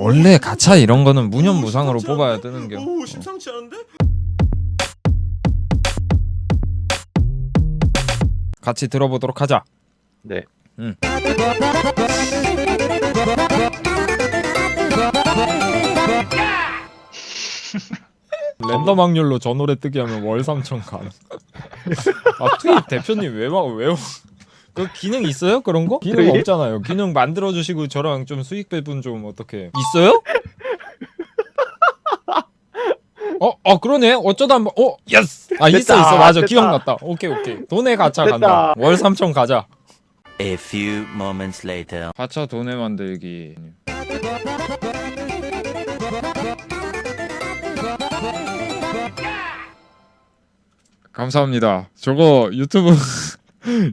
원래 가차 이런 거는 무념무상으로 뽑아야 뜨는 게 오 심상치 않은데? 같이 들어보도록 하자. 네. 응. 랜덤 확률로 저 노래 뜨게 하면 월 3천 간. 아 트윗 대표님 왜막왜 그 기능 있어요 그런 거? 기능 트윗? 없잖아요. 기능 만들어 주시고 저랑 좀 수익 배분 좀 어떻게 있어요? 어, 어 그러네. 어쩌다 한번 어, 예스. 아 있어 됐다, 있어. 맞아. 됐다. 기억났다. 오케이 오케이. 돈에 가차 됐다. 간다. 월 3천 가자. A few moments later. 가차 돈에 만들기. 감사합니다. 저거 유튜브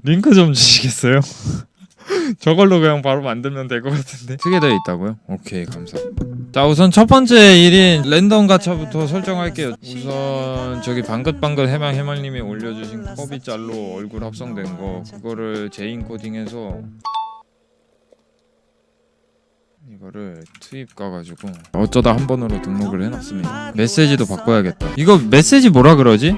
링크 좀 주시겠어요? 저걸로 그냥 바로 만들면 될 것 같은데. 크게 되어 있다고요? 오케이 감사합니다. 자 우선 첫 번째 일인 랜덤 가차부터 설정할게요. 우선 저기 방긋방긋 해망 해망님이 올려주신 커비 짤로 얼굴 합성된 거 그거를 재인 코딩해서 이거를 투입 가가지고 어쩌다 한 번으로 등록을 해놨습니다. 메시지도 바꿔야겠다. 이거 메시지 뭐라 그러지?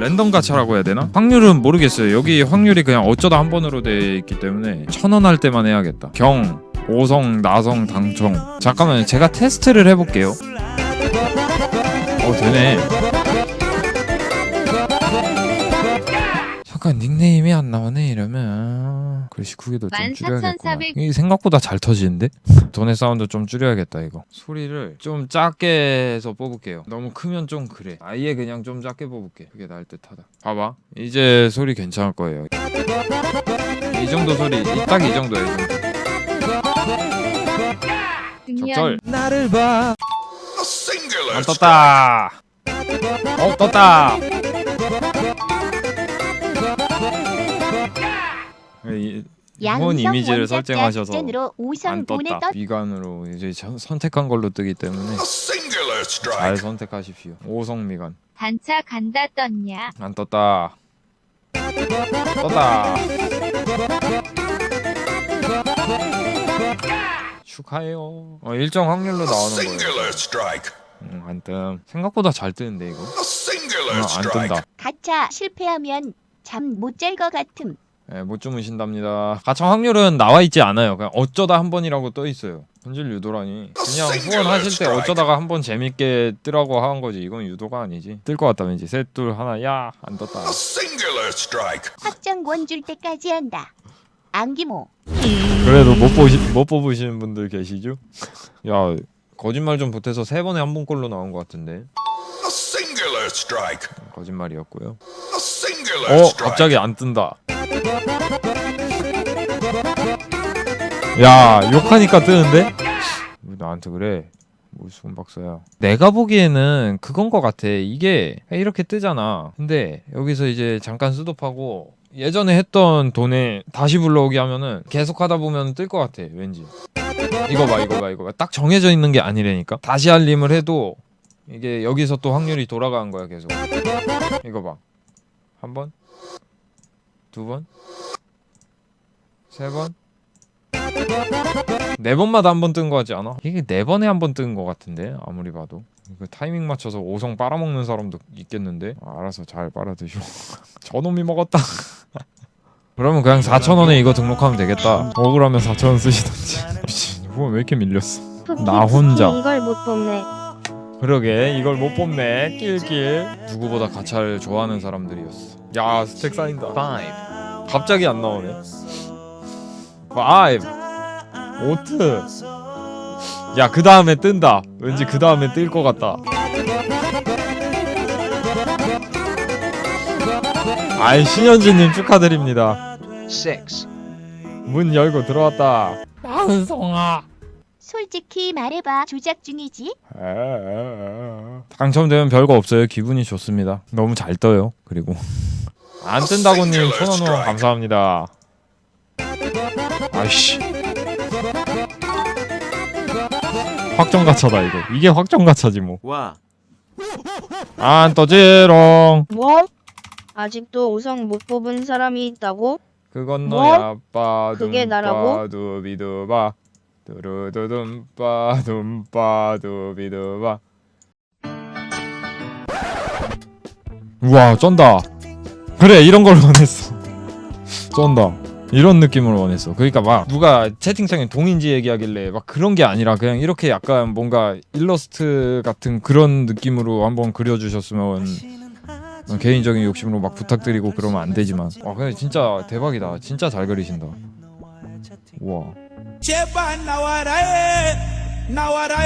랜덤 가차라고 해야 되나? 확률은 모르겠어요. 여기 확률이 그냥 어쩌다 한 번으로 돼 있기 때문에 천 원 할 때만 해야겠다. 경, 오성, 나성, 당청. 잠깐만요. 제가 테스트를 해볼게요. 어 되네. 잠깐 닉네임이 안 나오네 이러면 글씨 크기도 좀 줄여야겠구나. 14,400. 이게 생각보다 잘 터지는데? 돈의 사운드 좀 줄여야겠다 이거. 소리를 좀 작게 해서 뽑을게요. 너무 크면 좀 그래. 아예 그냥 좀 작게 뽑을게. 그게 나을 듯 하다. 봐봐. 이제 소리 괜찮을 거예요. 이 정도 소리, 딱 이 정도야 이 정도. 적절. 나를 봐. 안 떴다. 어 떴다. 이- 이번 이미지를 설정하셔서 안 5성 돈에 떴다. 떴 미간으로 이제 저- 선택한 걸로 뜨기 때문에 잘 선택하십시오. 오성 미간 단차 간다 떴냐 안 떴다. 떴다. 축하해요. 어, 일정 확률로 나오는 거예요. 음, 안 뜸. 생각보다 잘 뜨는데 이거. 어, 안 뜬다. 가차 실패하면 잠 못 잘 것 같음 예, 못 주무신답니다. 가청 확률은 나와 있지 않아요. 그냥 어쩌다 한 번이라고 떠 있어요. 현질 유도라니. 그냥 후원하실 때 어쩌다가 한 번 재밌게 뜨라고 한 거지. 이건 유도가 아니지. 뜰 것 같다 왠지. 셋, 둘, 하나, 야, 안 떴다. 확정권 줄 때까지 한다 안기모 그래도 못 보시 못 뽑으시는 분들 계시죠? 야, 거짓말 좀 보태서 세 번에 한 번꼴로 나온 것 같은데. 거짓말이었고요. 어, 갑자기 안 뜬다. 야, 욕하니까 뜨는데? 왜 나한테 그래? 물수건 박사야. 내가 보기에는 그건 것 같아. 이게 이렇게 뜨잖아. 근데 여기서 이제 잠깐 스톱하고 예전에 했던 돈에 다시 불러오기 하면은 계속 하다 보면 뜰 것 같아. 왠지. 이거 봐, 이거 봐, 이거 봐. 딱 정해져 있는 게 아니라니까. 다시 알림을 해도 이게 여기서 또 확률이 돌아가는 거야 계속. 이거 봐. 한 번, 두 번, 세 번, 네 번마다 한 번 뜬거 같지 않아? 이게 네 번에 한 번 뜬 거 같은데 아무리 봐도. 그 타이밍 맞춰서 오성 빨아먹는 사람도 있겠는데 아, 알아서 잘 빨아드시오. 저놈이 먹었다. 그러면 그냥 4천 원에 이거 등록하면 되겠다. 억울하면 4천 원 쓰시던지. 미친, 후원 왜 이렇게 밀렸어? 나 혼자. 이걸 못 뽑네. 그러게 이걸 못 뽑네. 낄낄. 누구보다 가차를 좋아하는 사람들이었어. 야 스택 쌓인다. 5 갑자기 안 나오네. 5 오트. 야그 다음에 뜬다. 왠지 그 다음에 뜰 것 같다. 아이 신현진님 축하드립니다. 문 열고 들어왔다. 만성아 솔직히 말해봐 조작 중이지 당첨되면 별거 없어요. 기분이 좋습니다. 너무 잘 떠요. 그리고 안 뜬다고님 천원 후원 감사합니다. 아이씨. 확정 가차다 이거. 이게 확정 가차지 뭐. 와. 안 떠지롱. 뭐? 아직도 우성 못 뽑은 사람이 있다고? 그건 뭐? 너야 빠 그게 나라고? 두비두바 두루두둠빠 둠빠 두비두바 우와 쩐다. 그래 이런 걸 원했어. 쩐다. 이런 느낌을 원했어. 그러니까 막 누가 채팅창에 동인지 얘기하길래 막 그런 게 아니라 그냥 이렇게 약간 뭔가 일러스트 같은 그런 느낌으로 한번 그려주셨으면 개인적인 욕심으로 막 부탁드리고 그러면 안 되지만. 와 근데 진짜 대박이다. 진짜 잘 그리신다. 우와 제발 나와라 해 나와라